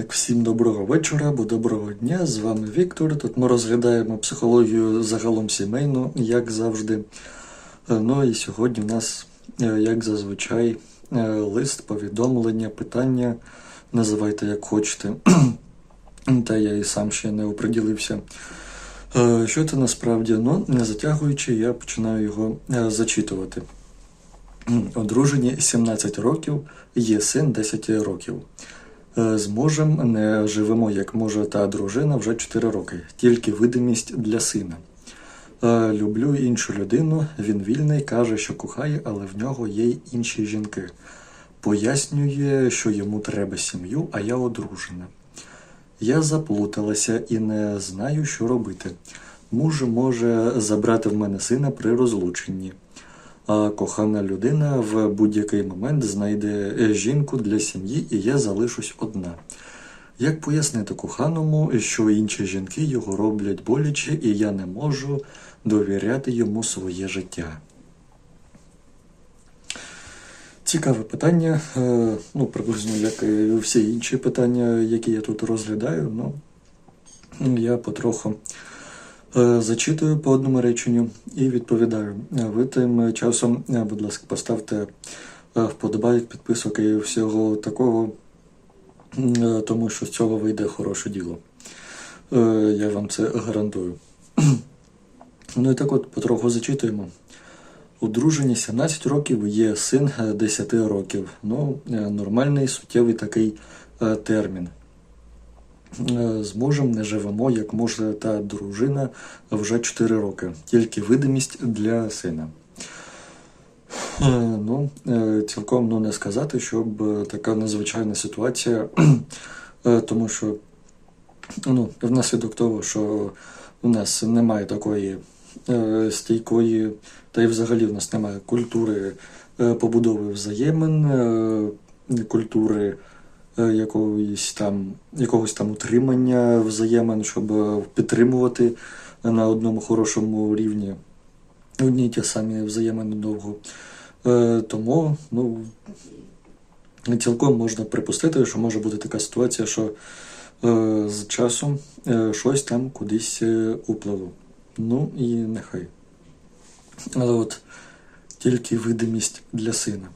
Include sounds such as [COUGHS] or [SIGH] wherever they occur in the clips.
Так, всім доброго вечора або доброго дня. З вами Віктор. Тут ми розглядаємо психологію загалом сімейну, як завжди. Е, Ну і сьогодні у нас, е, як зазвичай, е, лист, повідомлення, питання. Називайте як хочете. [CLEARS THROAT] Та я і сам ще не оприділився. Що це насправді? Ну, не затягуючи, я починаю його зачитувати. Одружені 17 років, є син 10 років. Е, З мужем не живемо, як може та дружина вже 4 роки, тільки видимість для сина. Е, Люблю іншу людину, він вільний, каже, що кохає, але в нього є й інші жінки. Пояснює, що йому треба сім'ю, а я одружена. Я заплуталася і не знаю, що робити. Муж може забрати в мене сина при розлученні. А кохана людина в будь-який момент знайде е, жінку для сім'ї, і я залишусь одна. Як пояснити коханому, що інші жінки його роблять боляче, і я не можу довіряти йому своє життя? Цікаве питання, е, ну, приблизно як і всі інші питання, які я тут розглядаю. Ну, я потроху зачитую по одному реченню і відповідаю. Е, Ви тим часом, е, будь ласка, поставте е, вподобайк, підписок і всього такого, е, тому що з цього вийде хороше діло. Е, Я вам це гарантую. [CLEARS THROAT] Ну і так от потроху зачитуємо. Одружені 17 років, є син е, 10 років. Ну, е, нормальний суттєвий такий е, термін. Е, З мужем не живемо, як муж та дружина вже 4 роки. Тільки видимість для сина. Е, Ну, е, цілком ну, не сказати, щоб така незвичайна ситуація, [CLEARS THROAT] тому що ну, внаслідок того, що у нас немає такої стійкої, та й взагалі в нас немає культури побудови взаємин, культури якогось там, якогось там утримання взаємин, щоб е, підтримувати на одному хорошому рівні одні й ті самі взаємини довго. Е, Тому ну, цілком можна припустити, що може бути така ситуація, що е, з часом е, щось там кудись е. Ну і нехай. Але от тільки видимість для сина.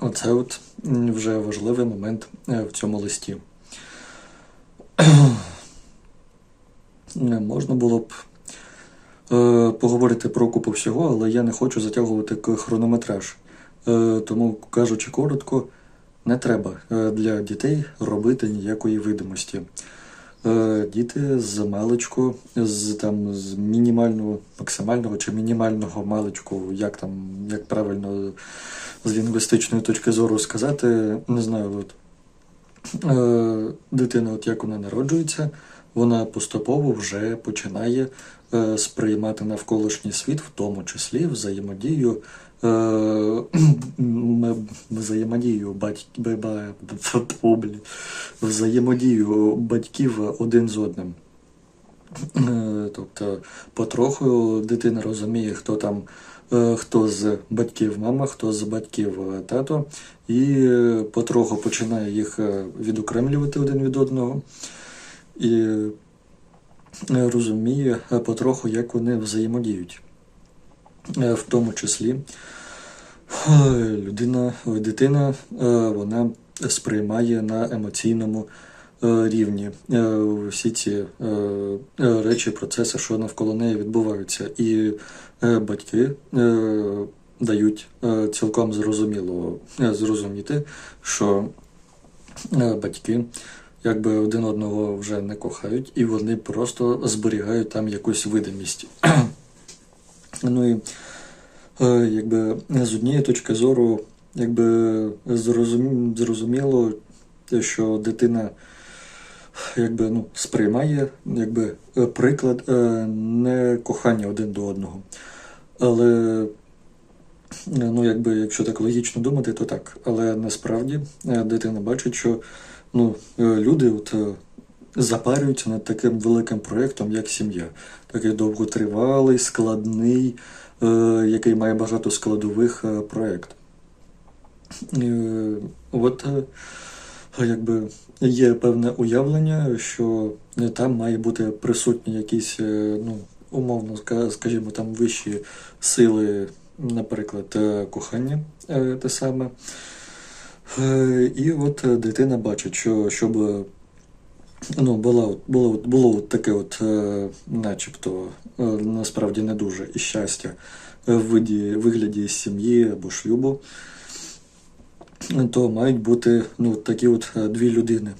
Оце от вже важливий момент е, в цьому листі. Е, Можна було б е, поговорити про купу всього, але я не хочу затягувати хронометраж. Тому, кажучи коротко, не треба для дітей робити ніякої видимості. Е, Діти з маличку, з там з мінімального, максимального чи мінімального маличку, як там, як правильно з лінгвістичної точки зору сказати, не знаю, от, е, дитина, от як вона народжується, вона поступово вже починає е, сприймати навколишній світ, в тому числі взаємодію, [CLEARS THROAT] взаємодію батьків, взаємодію батьків один з одним. Е, Тобто потроху дитина розуміє, хто там, е, хто з батьків мама, хто з батьків е, тато, і е, потроху починає їх е, відокремлювати один від одного. І е, розуміє е, потроху, як вони взаємодіють. Е, В тому числі е, людина, дитина, е, вона сприймає на емоційному рівні всі ці речі, процеси, що навколо неї відбуваються. І батьки дають цілком зрозуміло зрозуміти, що батьки якби один одного вже не кохають, і вони просто зберігають там якусь видимість. Ну і е, якби з однієї точки зору, якби зрозумі- зрозуміло, що дитина якби ну, сприймає якби е, приклад е, не кохання один до одного. Але ну, якби, якщо так логічно думати, то так. Але насправді дитина бачить, що ну, люди от, запарюються над таким великим проєктом, як сім'я. Такий довготривалий, складний, е, який має багато складових е, проєкт. Е, От е, якби є певне уявлення, що там має бути присутні якісь, е, ну, умовно скажімо, там вищі сили, наприклад, е, кохання е, те саме. Е, І от дитина бачить, що щоб ну, була, от- було, було таке, от, е, начебто, е, насправді не дуже і щастя е, в виді, вигляді сім'ї або шлюбу, то мають бути ну, такі от дві людини.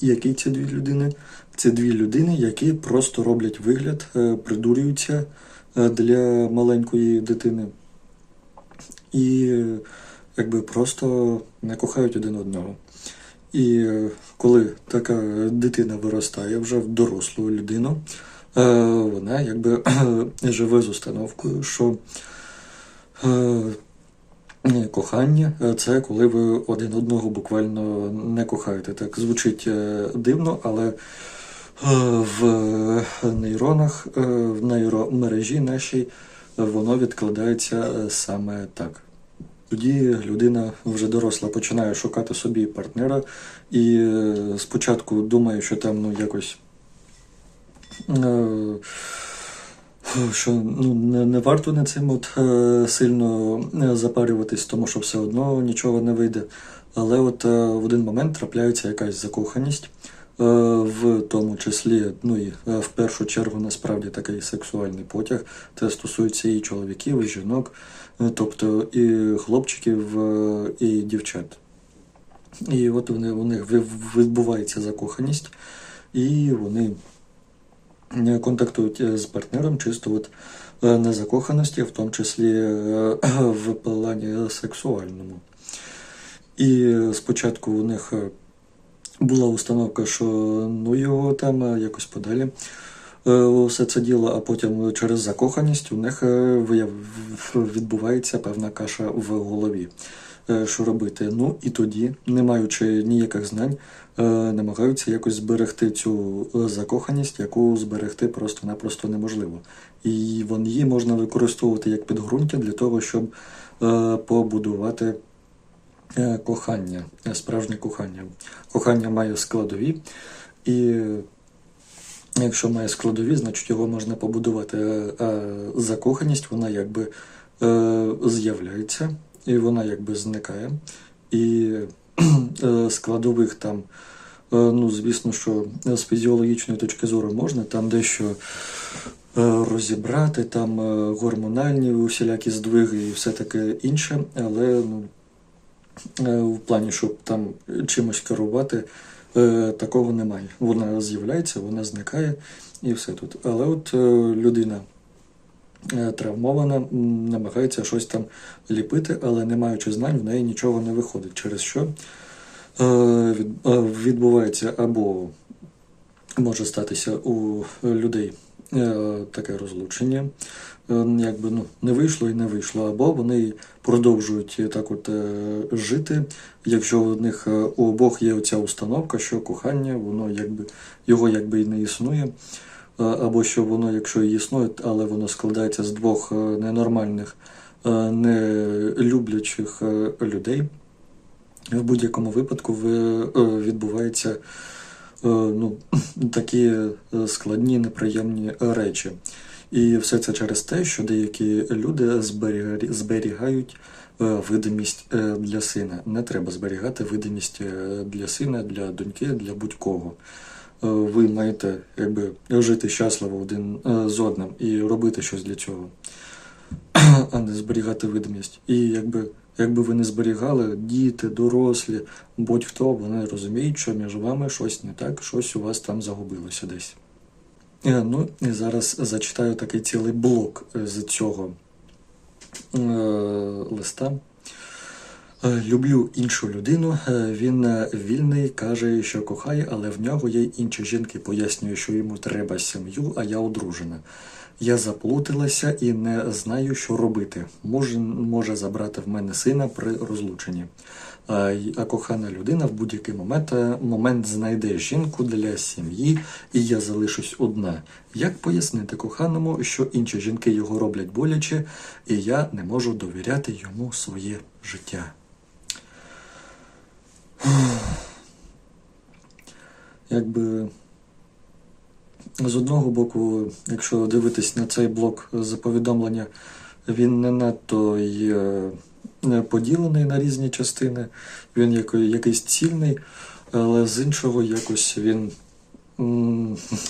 Які ці дві людини? Це дві людини, які просто роблять вигляд, придурюються для маленької дитини. І якби просто не кохають один одного. І е, коли така дитина виростає вже в дорослу людину, е, вона якби [CLEARS THROAT] живе з установкою, що е, кохання це коли ви один одного буквально не кохаєте. Так звучить дивно, але в нейронах, в нейромережі нашій воно відкладається саме так. Тоді людина вже доросла починає шукати собі партнера і е, спочатку думає, що там ну якось. е, що ну, не, не варто над цим от, е, сильно запарюватись, тому що все одно нічого не вийде. Але от в один момент трапляється якась закоханість, в тому числі, ну і е, в першу чергу насправді такий сексуальний потяг. Це стосується і чоловіків, і жінок, е, тобто і хлопчиків, е, і дівчат. І от вони, у них відбувається закоханість, і вони е, контактують е, з партнером чисто от е, на закоханості, в тому числі е, в плані сексуальному. І е, спочатку у них е, була установка, що ну його там е, якось подалі е, все це діло, а потім через закоханість у них е, відбувається певна каша в голові. Е, Що робити? Ну і тоді, не маючи ніяких знань, е, намагаються якось зберегти цю е, закоханість, яку зберегти просто-напросто неможливо. І вон її можна використовувати як підґрунтя для того, щоб е, побудувати е, кохання, е, справжнє кохання. Кохання має складові, і якщо має складові, значить його можна побудувати. Е, А закоханість, вона якби е, з'являється, і вона якби зникає. І е, складових там, е, ну, звісно, що з фізіологічної точки зору можна там дещо е, розібрати, там е, гормональні усілякі здвиги і все таке інше, але ну, е, в плані, щоб там чимось керувати, е, такого немає. Вона з'являється, вона зникає і все тут. Але от е, людина е, травмована, намагається щось там ліпити, але не маючи знань, в неї нічого не виходить. Через що е, від- е, відбувається або може статися у людей е, таке розлучення. Е, Якби ну не вийшло і не вийшло, або вони продовжують так от е, жити, якщо у них е, у обох є оця установка, що кохання, воно якби його якби і не існує, Е, або що воно, якщо і існує, але воно складається з двох е, ненормальних, е, не люблячих е, людей. В будь-якому випадку ви- е, відбуваються е, ну, [CLEARS THROAT] такі е, складні, неприємні речі. І все це через те, що деякі люди зберігають е, видимість е, для сина. Не треба зберігати видимість е, для сина, для доньки, для будь-кого. Е, Ви маєте якби, жити щасливо один е, з одним і робити щось для цього, [CLEARS THROAT] а не зберігати видимість. І якби, якби ви не зберігали, діти, дорослі, будь-хто, вони розуміють, що між вами щось не так, щось у вас там загубилося десь. Е, Ну, і зараз зачитаю такий цілий блок е, з цього е, листа. Е, Люблю іншу людину. Він вільний, каже, що кохає, але в нього є інші жінки. Пояснює, що йому треба сім'ю, а я одружена. Я заплуталася і не знаю, що робити. Може, може забрати в мене сина при розлученні. А, кохана людина в будь-який момент, е, момент знайде жінку для сім'ї, і я залишусь одна. Як пояснити коханому, що інші жінки його роблять боляче, і я не можу довіряти йому своє життя? якби з одного боку, якщо дивитись на цей блок з повідомлення, він не надто є е, поділений на різні частини, він якийсь цільний, але з іншого якось він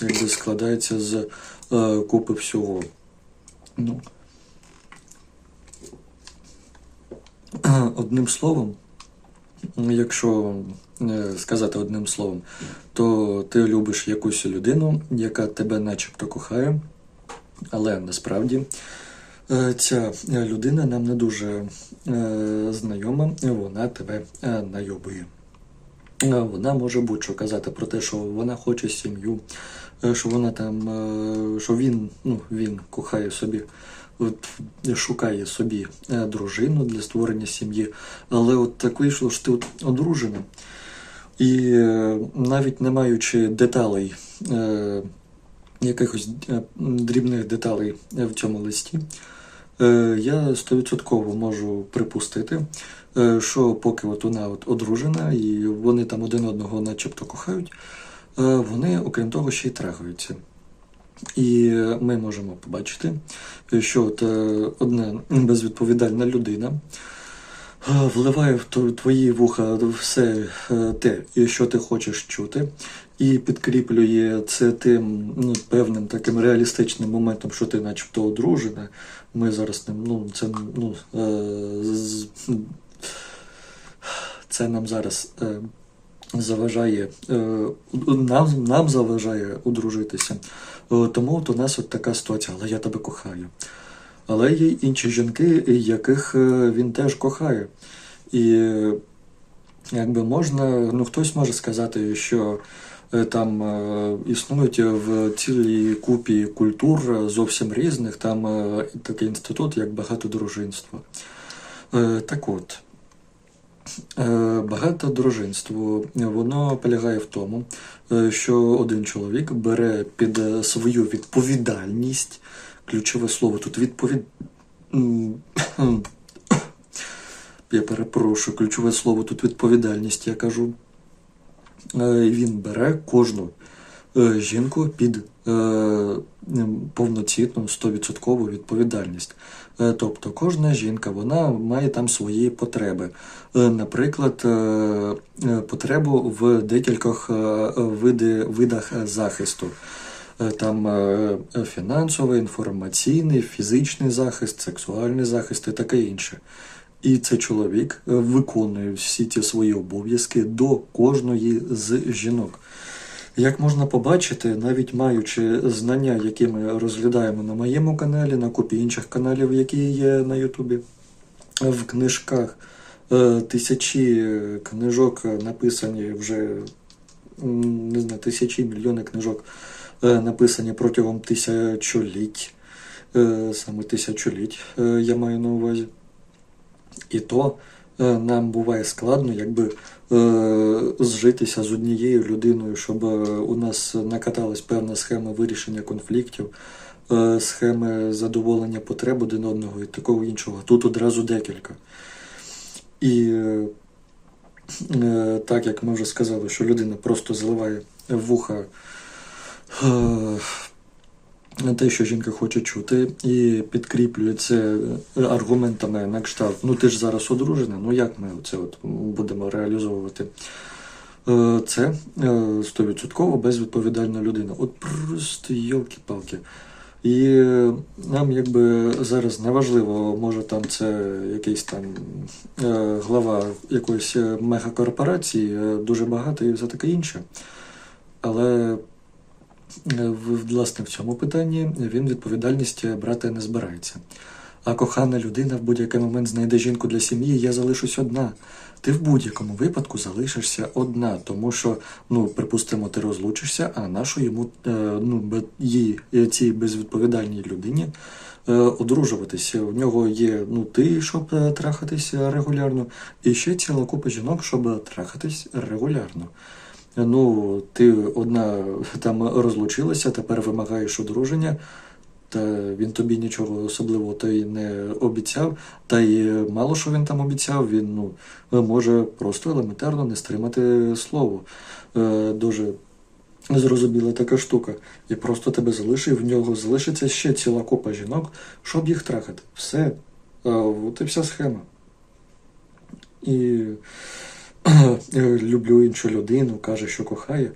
якби складається з е, купи всього. Ну, одним словом, якщо е, сказати одним словом, то ти любиш якусь людину, яка тебе начебто кохає, але насправді е, ця людина нам не дуже е, знайома, вона тебе найобує. Вона може будь-що казати про те, що вона хоче сім'ю, що вона там, що він, ну, він кохає собі, шукає собі е, дружину для створення сім'ї. Але от так вийшло, що ти от одружена. І е, навіть не маючи деталей, е, якихось дрібних деталей в цьому листі, я стовідсотково можу припустити, що поки от вона от одружена і вони там один одного начебто кохають, вони, окрім того, ще й трахаються. І ми можемо побачити, що от, е, одна безвідповідальна людина е, вливає в твої вуха все е, те, що ти хочеш чути, і підкріплює це тим ну, певним таким реалістичним моментом, що ти начебто одружена. Ми зараз ну, це, ну, це нам зараз заважає, е, нам, нам заважає одружитися. Е, Тому от у нас от така ситуація, але я тебе кохаю. Але є інші жінки, яких е, він теж кохає. І якби можна, ну хтось може сказати, що там існують в цілій купі культур зовсім різних, там такий інститут, як багатодружинство. Так от, е, багатодружинство, воно полягає в тому, е, що один чоловік бере під е, свою відповідальність, ключове слово тут відповід. [COUGHS] Я перепрошую, ключове слово тут відповідальність, я кажу. Він бере кожну жінку під повноцінну 100% відповідальність. Е, Тобто кожна жінка вона має там свої потреби. Е, Наприклад, е, е, потребу в декількох е, видах е, захисту. Е, Там е, фінансовий, інформаційний, фізичний захист, сексуальний захист і таке інше. І цей чоловік е, виконує всі ці свої обов'язки до кожної з жінок. Як можна побачити, навіть маючи знання, які ми розглядаємо на моєму каналі, на купі інших каналів, які є на Ютубі, в книжках е, тисячі книжок написані вже не знаю, тисячі мільйони книжок е, написані протягом тисячоліть, Е, саме тисячоліть е, я маю на увазі. І то е, нам буває складно, якби е, зжитися з однією людиною, щоб е, у нас накаталась певна схема вирішення конфліктів, е, схеми задоволення потреб один одного і такого іншого. Тут одразу декілька. І е, е, так як ми вже сказали, що людина просто зливає вуха е, те, що жінка хоче чути, і підкріплює це аргументами на кшталт. Ну ти ж зараз одружена, ну як ми це от будемо реалізовувати? Е, Це е, стовідсотково безвідповідальна людина. От просто йолки-палки. І е, нам якби зараз неважливо, може там це якийсь там глава якоїсь мегакорпорації, дуже багато і все таке інше. Але власне в цьому питанні він відповідальність брати не збирається. А кохана людина в будь-який момент знайде жінку для сім'ї, я залишусь одна. Ти в будь-якому випадку залишишся одна, тому що, ну, припустимо, ти розлучишся, а нащо йому е, ну, їй, е, цій безвідповідальній людині е, одружуватися. У нього є ну, ти, щоб е, трахатися регулярно, і ще ціла купа жінок, щоб трахатись регулярно. Ну, ти одна там розлучилася, тепер вимагаєш одруження, та він тобі нічого особливого та й не обіцяв. Та й мало що він там обіцяв, він ну, може просто елементарно не стримати слово. Е, Дуже зрозуміла така штука. І просто тебе залишив, в нього залишиться ще ціла купа жінок, щоб їх трахати. Все. А, от і вся схема. І е, [CLEARS THROAT] люблю іншу людину, каже, що кохає.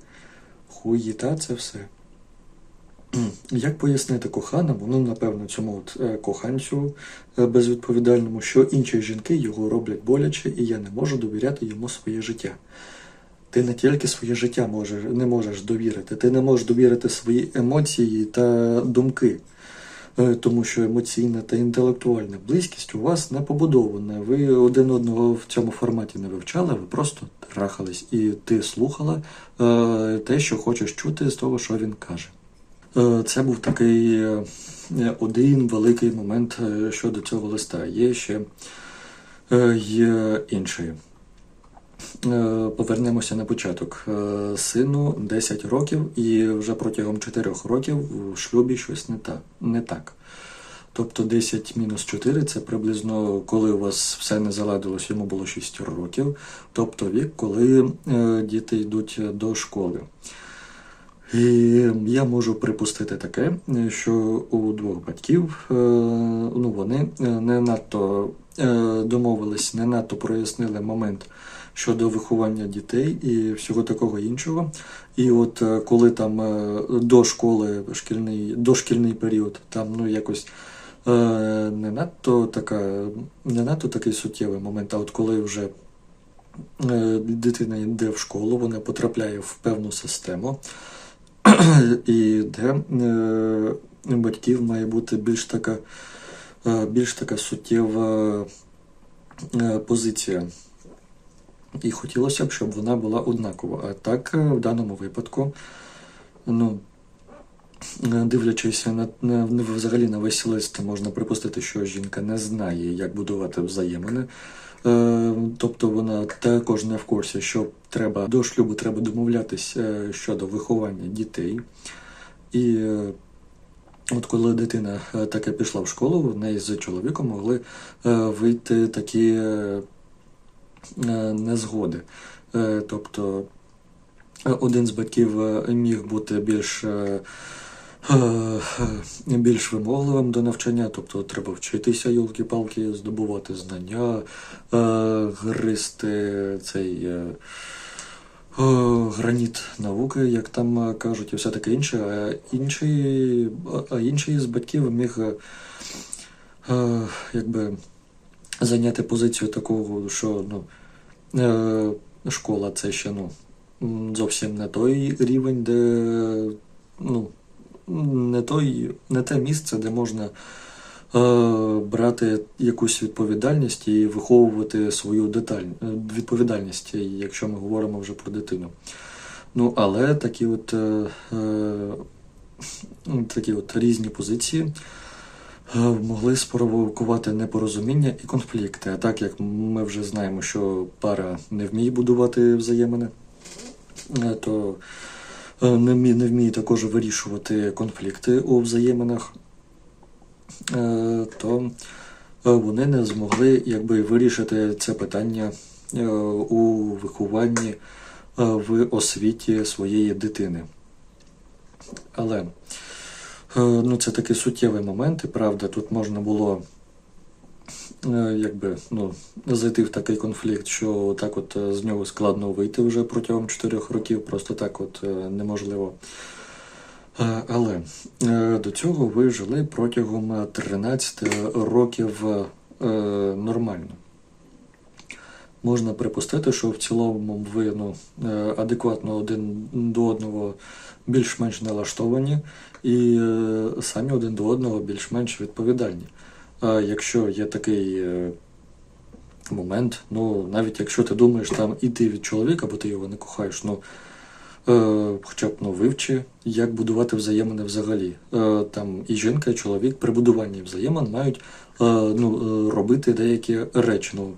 Хуїта це все. [CLEARS THROAT] Як пояснити коханому, ну напевно, цьому от е, коханцю е, безвідповідальному, що інші жінки його роблять боляче, і я не можу довіряти йому своє життя. Ти не тільки своє життя можеш, не можеш довірити, ти не можеш довірити свої емоції та думки. Е, Тому що емоційна та інтелектуальна близькість у вас не побудована. Ви один одного в цьому форматі не вивчали, ви просто трахались, і ти слухала е, те, що хочеш чути з того, що він каже. Е, Це був такий один великий момент щодо цього листа. Є ще є інший. Е, Повернемося на початок. Е, Сину 10 років, і вже протягом 4 років в шлюбі щось не так. Не так. Тобто 10 мінус 4 це приблизно коли у вас все не заладилось, йому було 6 років, тобто вік, коли е, діти йдуть до школи. І я можу припустити таке, що у двох батьків ну, вони не надто домовились, не надто прояснили момент щодо виховання дітей і всього такого іншого. І от е, коли там е, до школи шкільний, дошкільний період, там ну якось е, не надто така, не надто такий суттєвий момент, а от коли вже дитина йде в школу, вона потрапляє в певну систему [CLEARS THROAT] і де батьків має бути більш така, більш така суттєва позиція. І хотілося б, щоб вона була однакова. А так, е, в даному випадку, ну, е, дивлячись на, на, взагалі на весь лист, можна припустити, що жінка не знає, як будувати взаємини. Е, тобто вона також не в курсі, що треба до шлюбу треба домовлятись е, щодо виховання дітей. І е, от коли дитина е, таке пішла в школу, в неї з чоловіком могли е, вийти такі е, незгоди. Е, Тобто е, один з батьків е, міг бути більш, більш вимогливим до навчання, тобто треба вчитися, юлки-палки, здобувати знання, гристи цей. Граніт науки, як там кажуть, і все таке інше. А інший, а інший з батьків міг якби зайняти позицію такого, що ну, е, школа це ще ну, зовсім не той рівень, де ну, не, той, не те місце, де можна е, брати якусь відповідальність і виховувати свою деталь, е, відповідальність, якщо ми говоримо вже про дитину. Ну, але такі от, такі от різні позиції могли спровокувати непорозуміння і конфлікти. А так як ми вже знаємо, що пара не вміє будувати взаємини, е, то е, не вміє, не вміє також вирішувати конфлікти у взаєминах, е, то е, вони не змогли якби вирішити це питання е, у вихованні е, в освіті своєї дитини. Але е, ну, це такий суттєвий момент, і правда, тут можна було е, якби, ну, зайти в такий конфлікт, що так от е, з нього складно вийти вже протягом 4 років, просто так от е, неможливо. Е, Але е, до цього ви жили протягом е, 13 років е, нормально. Можна припустити, що в цілому ви ну, е, адекватно один до одного більш-менш налаштовані і е, самі один до одного більш-менш відповідальні. А якщо є такий е, момент, ну навіть якщо ти думаєш там іти від чоловіка, бо ти його не кохаєш, ну хоча б ну, вивчи, як будувати взаємини взагалі. Там і жінка, і чоловік при будуванні взаємин мають ну, робити деякі речі. Ну,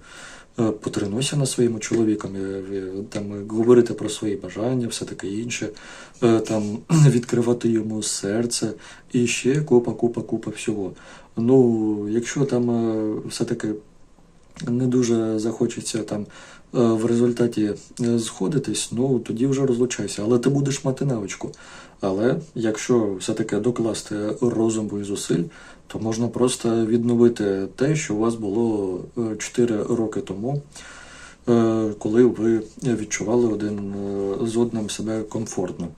потренуйся над своїм чоловіком, е, е, там е, говорити про свої бажання, все таке інше, е, там [CLEARS THROAT] відкривати йому серце і ще купа, купа, купа всього. Ну, якщо там е, все-таки не дуже захочеться там в результаті е, сходитесь, ну тоді вже розлучайся. Але ти будеш мати навичку. Але якщо все-таки докласти розуму і зусиль, то можна просто відновити те, що у вас було 4 роки тому, е, коли ви відчували один е, з одним себе комфортно.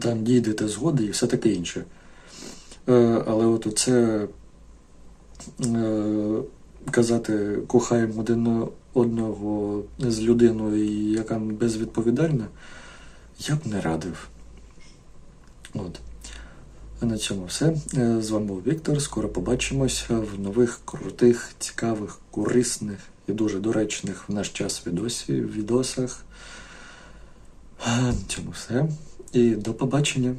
Там дійдете згоди і все таке інше. Е, Але от це казати кохаємо один одного з людиною, яка безвідповідальна, я б не радив. От. На цьому все. Е, З вами був Віктор. Скоро побачимось в нових крутих, цікавих, корисних і дуже доречних в наш час відосі, відосах. На цьому все. І до побачення.